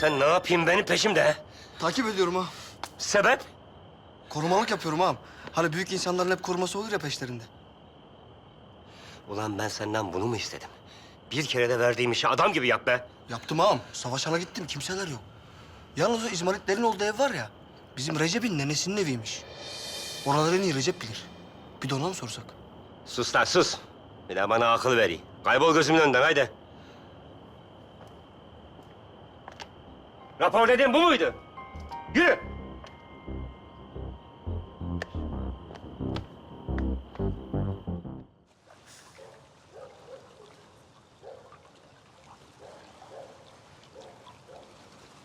Sen ne yapayım benim peşimde? Takip ediyorum ha. Sebep? Korumalık yapıyorum ağam. Hani büyük insanların hep koruması olur ya peşlerinde. Ulan ben senden bunu mu istedim? Bir kere de verdiğim işi adam gibi yap be. Yaptım ağam. Savaşana gittim. Kimseler yok. Yalnız o İzmaritlerin olduğu ev var ya. Bizim Recep'in nenesinin eviymiş. Oraları en iyi Recep bilir. Bir de ona mı sorsak? Sus lan sus. Bir de bana akıl ver. Kaybol gözümün önünden haydi. Rapor dediğin bu muydu? Yürü.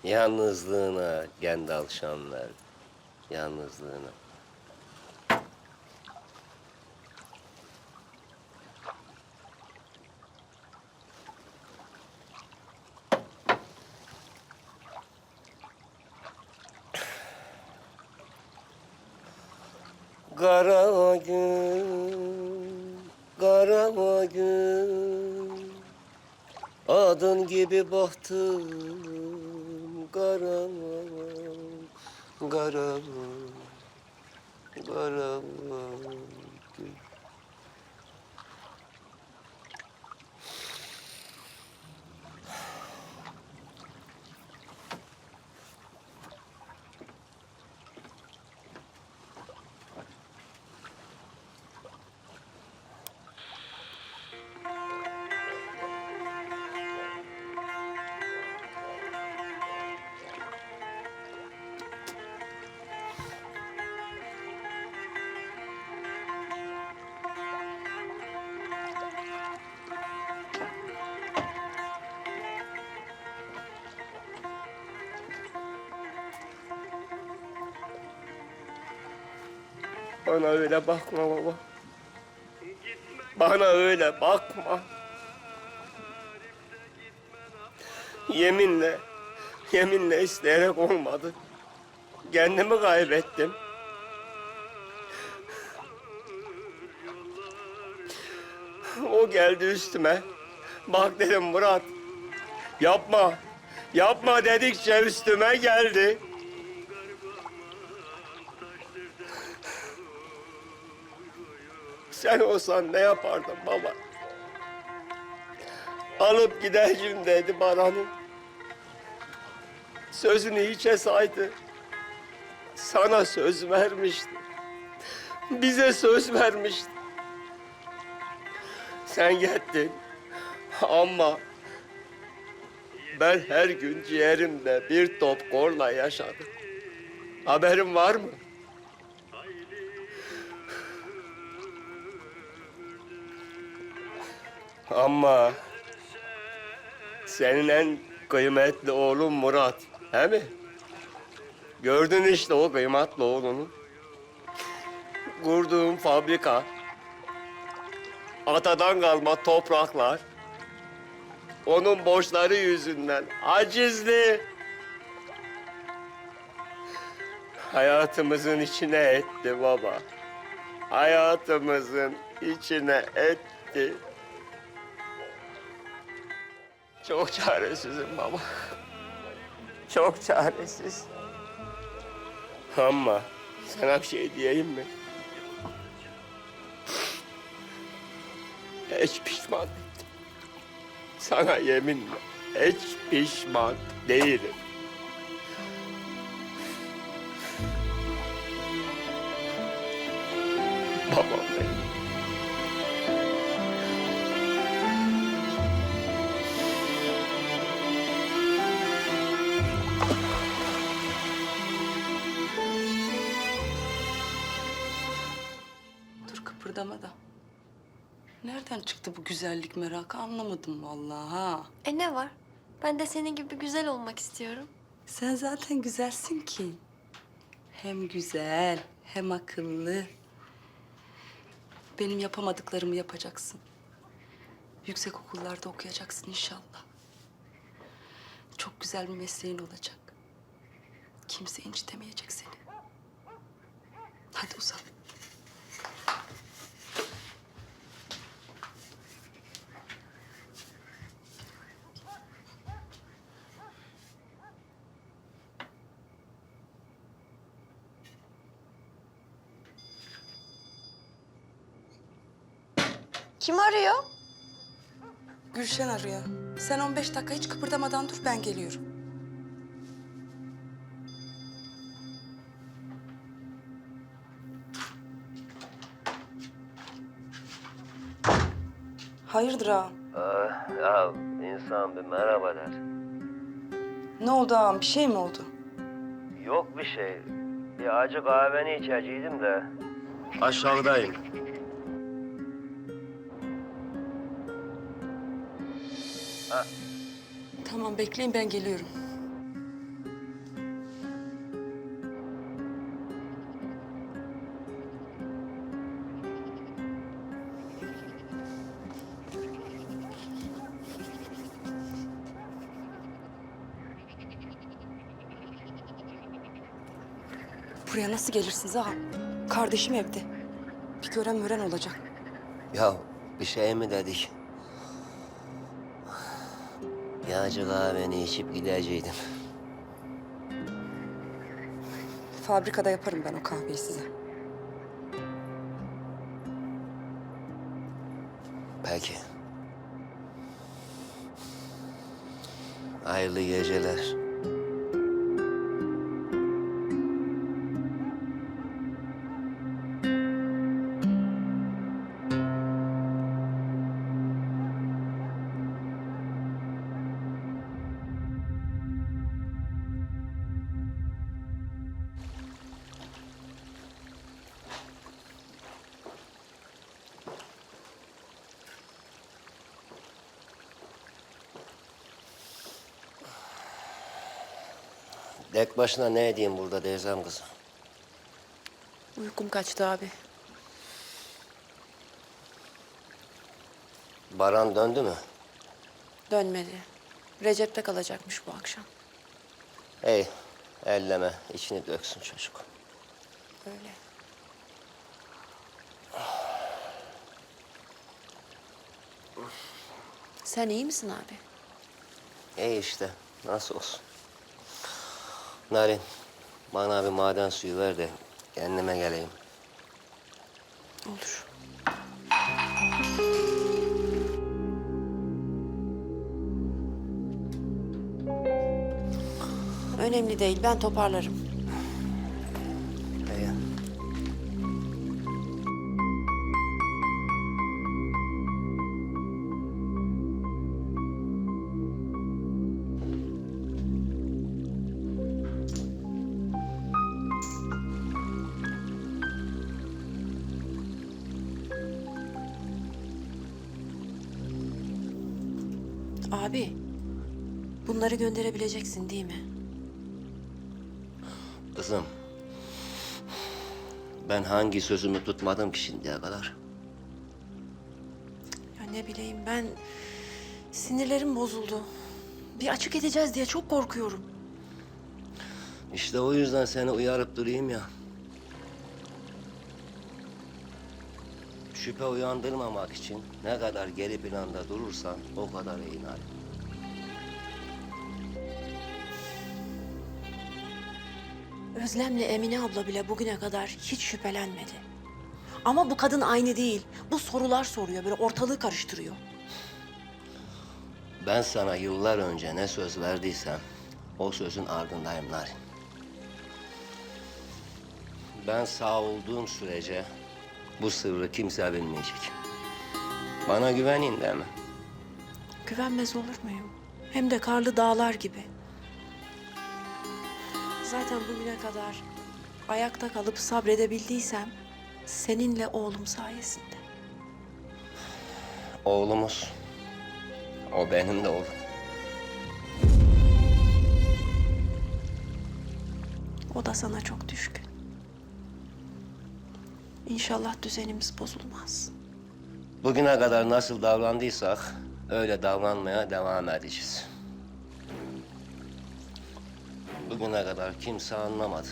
Yalnızlığına Gendal Şanlar. Yalnızlığına. Kara gün, kara gün. Adın gibi bahtım kara kara kara Bana öyle bakma baba. Bana öyle bakma. Yeminle, yeminle isteyerek olmadı. Kendimi kaybettim. O geldi üstüme. Bak dedim Murat, yapma, yapma dedikçe üstüme geldi. Sen olsan ne yapardın baba? Alıp gideceğim dedi Baran'ın. Sözünü hiçe saydı. Sana söz vermişti. Bize söz vermişti. Sen gittin. Ama ben her gün ciğerimde bir top korla yaşadım. Haberin var mı? Ama senin en kıymetli oğlun Murat, he mi? Gördün işte o kıymetli oğlunu. Kurduğum fabrika, atadan kalma topraklar, onun borçları yüzünden acizli. Hayatımızın içine etti baba. Hayatımızın içine etti. Çok çaresizim baba. Çok çaresiz. Ama sana bir şey diyeyim mi? Hiç pişman. Sana yeminle hiç pişman değilim. Babam benim. Nereden çıktı bu güzellik merakı anlamadım vallahi ha. E ne var? Ben de senin gibi güzel olmak istiyorum. Sen zaten güzelsin ki. Hem güzel hem akıllı. Benim yapamadıklarımı yapacaksın. Yüksek okullarda okuyacaksın inşallah. Çok güzel bir mesleğin olacak. Kimse incitemeyecek seni. Hadi uzan. Kim arıyor? Gülşen arıyor. Sen 15 dakika hiç kıpırdamadan dur ben geliyorum. Hayırdır ağam? ya insan bir merhaba der. Ne oldu ağam? Bir şey mi oldu? Yok bir şey. Bir acı kahveni içeceydim de. Aşağıdayım. Tamam bekleyin ben geliyorum. Buraya nasıl gelirsiniz ağam? Kardeşim evde. Bir gören mören olacak. Ya bir şey mi dedik? Acı kahveni içip gideceydim. Fabrikada yaparım ben o kahveyi size. Peki. Hayırlı geceler. Tek başına ne edeyim burada teyzem kızım? Uykum kaçtı abi. Baran döndü mü? Dönmedi. Recep'te kalacakmış bu akşam. Hey, elleme. içini döksün çocuk. Öyle. Sen iyi misin abi? İyi işte. Nasıl olsun? Narin, bana bir maden suyu ver de kendime geleyim. Olur. Önemli değil. Ben toparlarım. Abi, bunları gönderebileceksin değil mi? Kızım, ben hangi sözümü tutmadım ki şimdiye kadar? Ya ne bileyim ben sinirlerim bozuldu. Bir açık edeceğiz diye çok korkuyorum. İşte o yüzden seni uyarıp durayım ya. Şüphe uyandırmamak için ne kadar geri planda durursan o kadar iyi Narin. Özlem'le Emine abla bile bugüne kadar hiç şüphelenmedi. Ama bu kadın aynı değil. Bu sorular soruyor, böyle ortalığı karıştırıyor. Ben sana yıllar önce ne söz verdiysem o sözün ardındayım Narin. Ben sağ olduğum sürece bu sırrı kimse bilmeyecek. Bana güvenin değil mi? Güvenmez olur muyum? Hem de karlı dağlar gibi. Zaten bugüne kadar ayakta kalıp sabredebildiysem seninle oğlum sayesinde. Oğlumuz. O benim de oğlum. O da sana çok düşkün. İnşallah düzenimiz bozulmaz. Bugüne kadar nasıl davrandıysak öyle davranmaya devam edeceğiz. Bugüne kadar kimse anlamadı.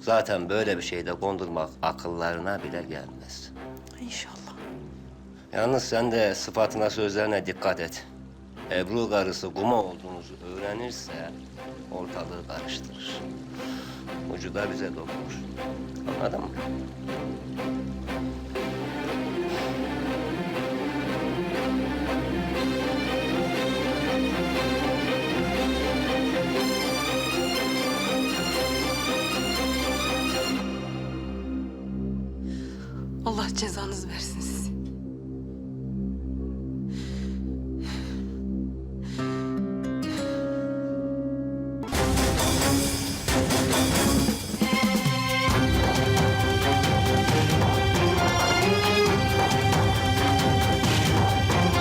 Zaten böyle bir şeyde kondurmak akıllarına bile gelmez. İnşallah. Yalnız sen de sıfatına sözlerine dikkat et. Ebru karısı Guma olduğunuzu öğrenirse ortalığı karıştırır. Ucu da bize dokunur. Anladın mı? Allah cezanız versin size.